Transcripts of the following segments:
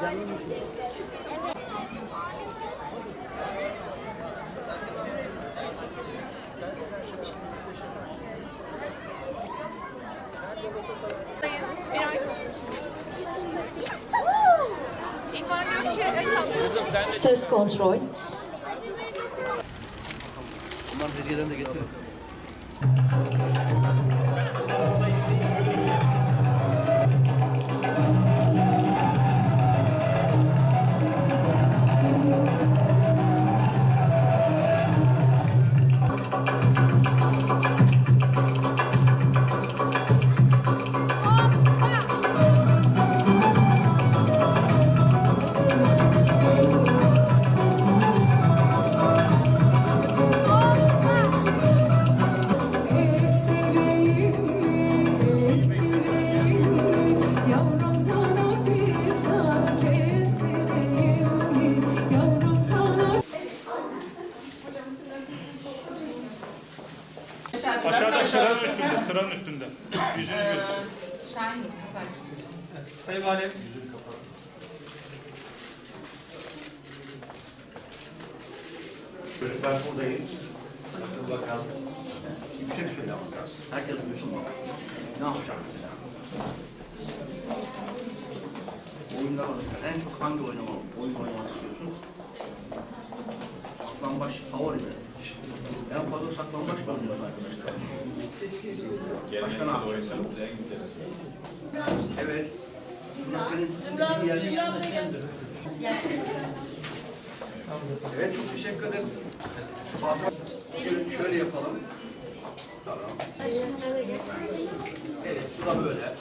El salla. Ses kontrol. Bunlar hediyelerini de getirin. Aşağıda sıranın üstünde, sıranın üstünde. Yüzünü göster. Sayın Valim. Çocuklar buradayım. Sakın bakalım. Yüksek söyle ama biraz. Herkes duysun bak. Ne yapacak mesela? Oyunlar oynarken en çok hangi oynama, oyun oynamak istiyorsun? Saklambaç favori mi? En fazla mı oynuyorsun arkadaşlar? Başka ne yapacaksın? Evet. Bunlar senin diğer Evet çok teşekkür ederiz. Gelin şöyle yapalım. Tamam. Evet bu da böyle.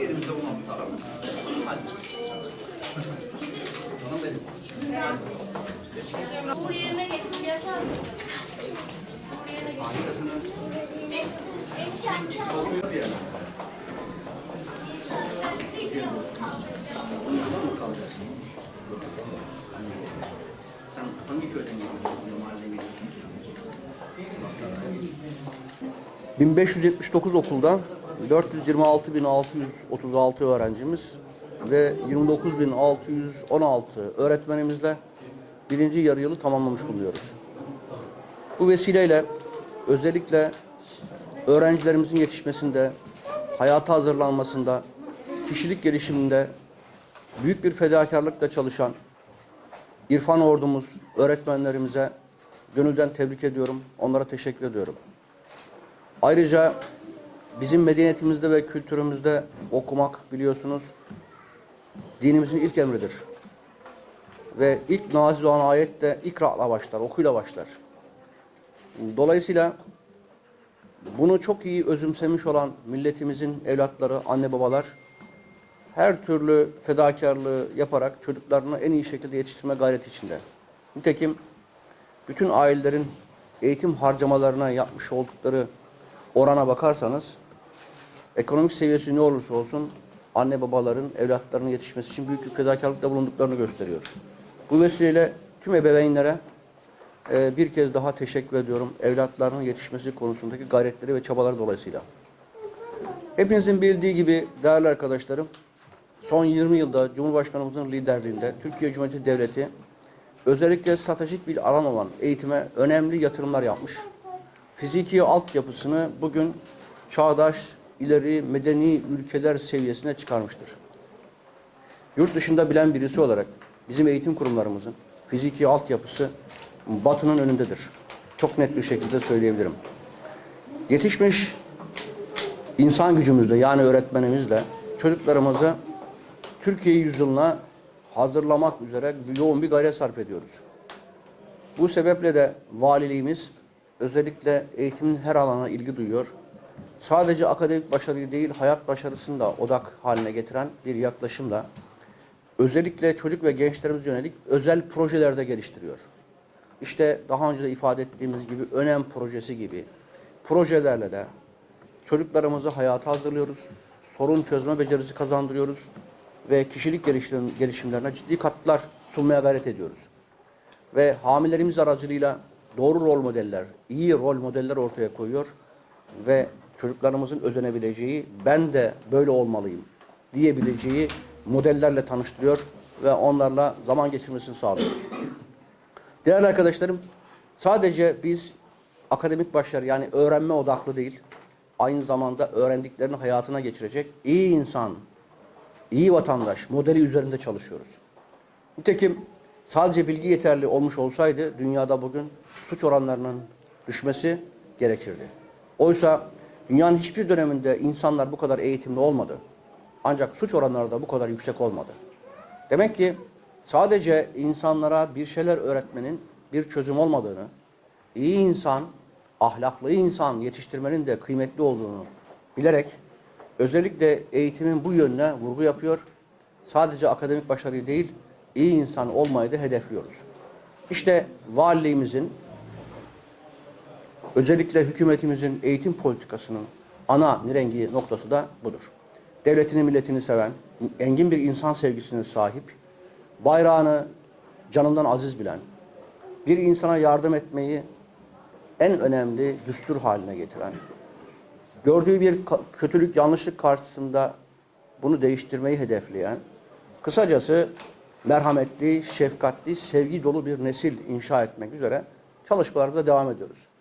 Elimizde bunu tutalım. Hadi. Canım benim. Uğur yerine geçsin bir açar mısın? Harikasınız. Enişten. Sokuyor bir yere. Burada mı kalacaksın? Sen hangi köyden geliyorsun? Hangi mahalleden geliyorsun? 1579 okulda 426.636 öğrencimiz ve 29.616 öğretmenimizle birinci yarı yılı tamamlamış bulunuyoruz. Bu vesileyle özellikle öğrencilerimizin yetişmesinde, hayata hazırlanmasında, kişilik gelişiminde büyük bir fedakarlıkla çalışan İrfan ordumuz, öğretmenlerimize gönülden tebrik ediyorum. Onlara teşekkür ediyorum. Ayrıca bizim medeniyetimizde ve kültürümüzde okumak biliyorsunuz dinimizin ilk emridir. Ve ilk nazil olan ayet de ikra'la başlar, okuyla başlar. Dolayısıyla bunu çok iyi özümsemiş olan milletimizin evlatları, anne babalar her türlü fedakarlığı yaparak çocuklarını en iyi şekilde yetiştirme gayreti içinde. Nitekim bütün ailelerin eğitim harcamalarına yapmış oldukları orana bakarsanız ekonomik seviyesi ne olursa olsun anne babaların evlatlarının yetişmesi için büyük bir fedakarlıkta bulunduklarını gösteriyor. Bu vesileyle tüm ebeveynlere e, bir kez daha teşekkür ediyorum evlatlarının yetişmesi konusundaki gayretleri ve çabaları dolayısıyla. Hepinizin bildiği gibi değerli arkadaşlarım, son 20 yılda Cumhurbaşkanımızın liderliğinde Türkiye Cumhuriyeti Devleti özellikle stratejik bir alan olan eğitime önemli yatırımlar yapmış. Fiziki altyapısını bugün çağdaş, ileri, medeni ülkeler seviyesine çıkarmıştır. Yurt dışında bilen birisi olarak bizim eğitim kurumlarımızın fiziki altyapısı batının önündedir. Çok net bir şekilde söyleyebilirim. Yetişmiş insan gücümüzle yani öğretmenimizle çocuklarımızı Türkiye yüzyılına hazırlamak üzere yoğun bir gayret sarf ediyoruz. Bu sebeple de valiliğimiz özellikle eğitimin her alana ilgi duyuyor. Sadece akademik başarıyı değil, hayat başarısını da odak haline getiren bir yaklaşımla özellikle çocuk ve gençlerimize yönelik özel projelerde geliştiriyor. İşte daha önce de ifade ettiğimiz gibi önem projesi gibi projelerle de çocuklarımızı hayata hazırlıyoruz. Sorun çözme becerisi kazandırıyoruz ve kişilik gelişim, gelişimlerine ciddi katkılar sunmaya gayret ediyoruz. Ve hamilerimiz aracılığıyla doğru rol modeller, iyi rol modeller ortaya koyuyor ve çocuklarımızın özenebileceği, ben de böyle olmalıyım diyebileceği modellerle tanıştırıyor ve onlarla zaman geçirmesini sağlıyoruz. Değerli arkadaşlarım, sadece biz akademik başarı yani öğrenme odaklı değil, aynı zamanda öğrendiklerini hayatına geçirecek iyi insan, iyi vatandaş modeli üzerinde çalışıyoruz. Nitekim sadece bilgi yeterli olmuş olsaydı dünyada bugün suç oranlarının düşmesi gerekirdi. Oysa dünyanın hiçbir döneminde insanlar bu kadar eğitimli olmadı. Ancak suç oranları da bu kadar yüksek olmadı. Demek ki sadece insanlara bir şeyler öğretmenin bir çözüm olmadığını, iyi insan, ahlaklı insan yetiştirmenin de kıymetli olduğunu bilerek özellikle eğitimin bu yönüne vurgu yapıyor. Sadece akademik başarıyı değil, iyi insan olmayı da hedefliyoruz. İşte valiliğimizin, özellikle hükümetimizin eğitim politikasının ana nirengi noktası da budur. Devletini, milletini seven, engin bir insan sevgisine sahip, bayrağını canından aziz bilen, bir insana yardım etmeyi en önemli düstur haline getiren, gördüğü bir kötülük, yanlışlık karşısında bunu değiştirmeyi hedefleyen, kısacası merhametli, şefkatli, sevgi dolu bir nesil inşa etmek üzere çalışmalarımıza devam ediyoruz.